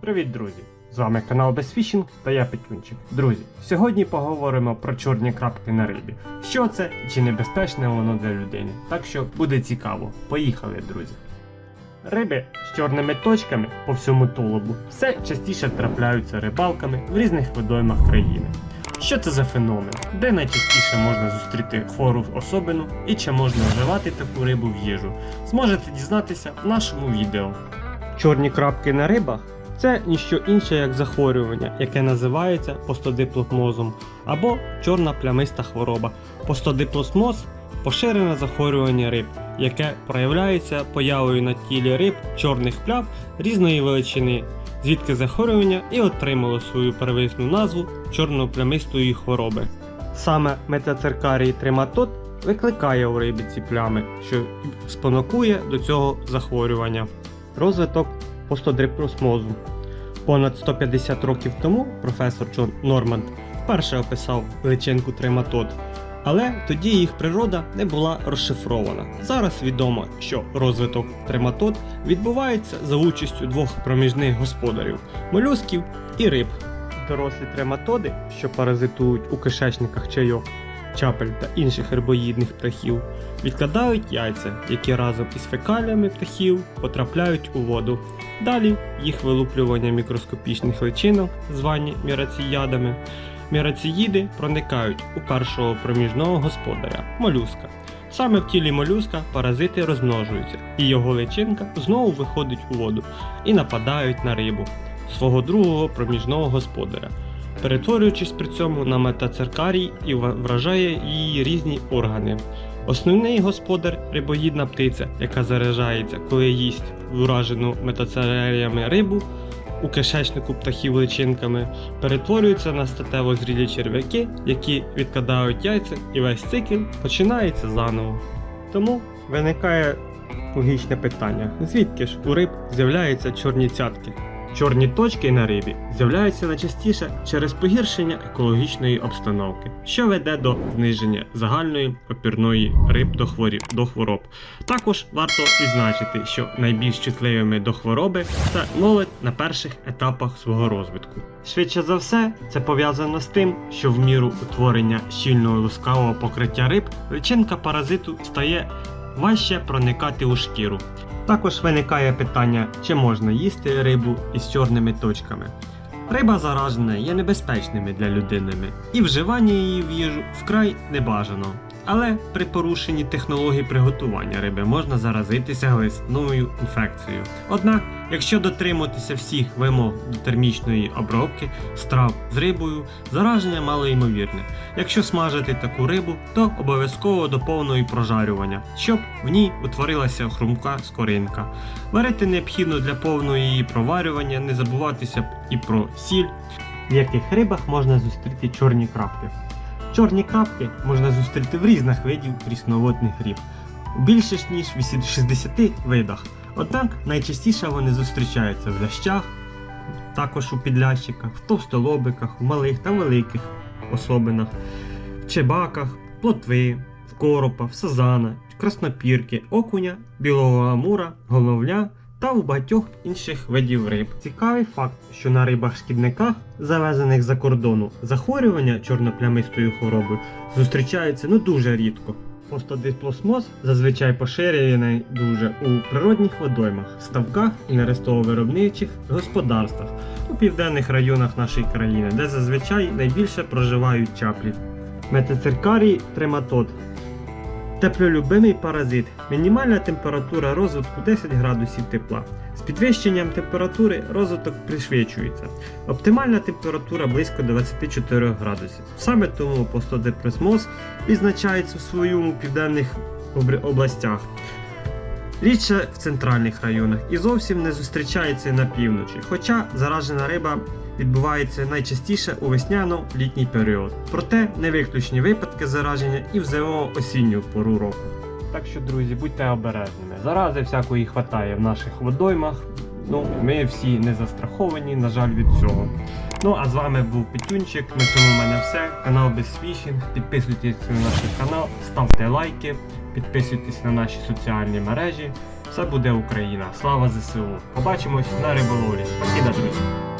Привіт, друзі! З вами канал Безфішінг та я Петюнчик. Друзі, сьогодні поговоримо про чорні крапки на рибі. Що це і чи небезпечне воно для людини. Так що буде цікаво. Поїхали, друзі. Риби з чорними точками по всьому тулубу все частіше трапляються рибалками в різних водоймах країни. Що це за феномен? Де найчастіше можна зустріти хвору особину і чи можна вживати таку рибу в їжу? Зможете дізнатися в нашому відео. Чорні крапки на рибах це ніщо інше як захворювання, яке називається постодиплозмозом або чорна плямиста хвороба. Постодиплозмоз поширене захворювання риб, яке проявляється появою на тілі риб чорних плям різної величини, звідки захворювання і отримало свою первісну назву чорноплямистої хвороби. Саме метацеркарій трематод викликає у рибі ці плями, що спонукує до цього захворювання. Розвиток постодиплозмозу. Понад 150 років тому професор Джон Норманд вперше описав личинку трематод, але тоді їх природа не була розшифрована. Зараз відомо, що розвиток трематод відбувається за участю двох проміжних господарів молюсків і риб. Дорослі трематоди, що паразитують у кишечниках чайок, чапель та інших рибоїдних птахів, відкладають яйця, які разом із фекаліями птахів потрапляють у воду. Далі їх вилуплювання мікроскопічних личинок, звані міраціядами. Міраціїди проникають у першого проміжного господаря молюска. Саме в тілі молюска паразити розмножуються, і його личинка знову виходить у воду і нападають на рибу свого другого проміжного господаря, перетворюючись при цьому на метацеркарій і вражає її різні органи. Основний господар рибоїдна птиця, яка заряджається, коли їсть вражену метацераріями рибу у кишечнику птахів личинками, перетворюються на статево зрілі черв'яки, які відкладають яйця, і весь цикл починається заново. Тому виникає логічне питання: звідки ж у риб з'являються чорні цятки? Чорні точки на рибі з'являються найчастіше через погіршення екологічної обстановки, що веде до зниження загальної опірної риб до, хворі... до хвороб. Також варто відзначити, що найбільш чутливими до хвороби це молодь на перших етапах свого розвитку. Швидше за все, це пов'язано з тим, що в міру утворення щільного лускавого покриття риб личинка паразиту стає важче проникати у шкіру. Також виникає питання, чи можна їсти рибу із чорними точками. Риба заражена є небезпечними для людини, і вживання її в їжу вкрай небажано. Але при порушенні технологій приготування риби можна заразитися глисною інфекцією. Однак, якщо дотримуватися всіх вимог до термічної обробки страв з рибою, зараження малоймовірне. Якщо смажити таку рибу, то обов'язково до повного прожарювання, щоб в ній утворилася хрумка скоринка. Варити необхідно для повного її проварювання, не забуватися і про сіль. В яких рибах можна зустріти чорні крапки? Чорні крапки можна зустріти в різних видів прісноводних риб, у більше ніж 60 видах. Однак найчастіше вони зустрічаються в лящах, також у підлящиках, в товстолобиках, в малих та великих особинах, в чебаках, плотви, в коропа, в сазана, краснопірки, окуня, білого амура, головня та у багатьох інших видів риб. Цікавий факт, що на рибах-шкідниках, завезених за кордону, захворювання чорноплямистою хворобою зустрічаються ну дуже рідко. Постодисплосмоз зазвичай поширений дуже у природних водоймах, ставках і нерестово-виробничих господарствах у південних районах нашої країни, де зазвичай найбільше проживають чаплі. Метацеркарій трематод. Теплолюбимий паразит. Мінімальна температура розвитку 10 градусів тепла. З підвищенням температури розвиток пришвидшується. Оптимальна температура близько 24 градусів. Саме тому постодепресмоз відзначається в своєму південних областях. Рідше в центральних районах і зовсім не зустрічається на півночі, хоча заражена риба відбувається найчастіше у весняно-літній період. Проте не виключні випадки зараження і в зимово-осінню пору року. Так що, друзі, будьте обережними. Зарази всякої хватає в наших водоймах. Ну, ми всі не застраховані, на жаль, від цього. Ну а з вами був Петюнчик. На цьому в мене все. Канал Безфішінг. Підписуйтесь на наш канал, ставте лайки. підписуйтесь на наші соціальні мережі. Все буде Україна. Слава ЗСУ! Побачимось на риболовлі. Покида, друзі!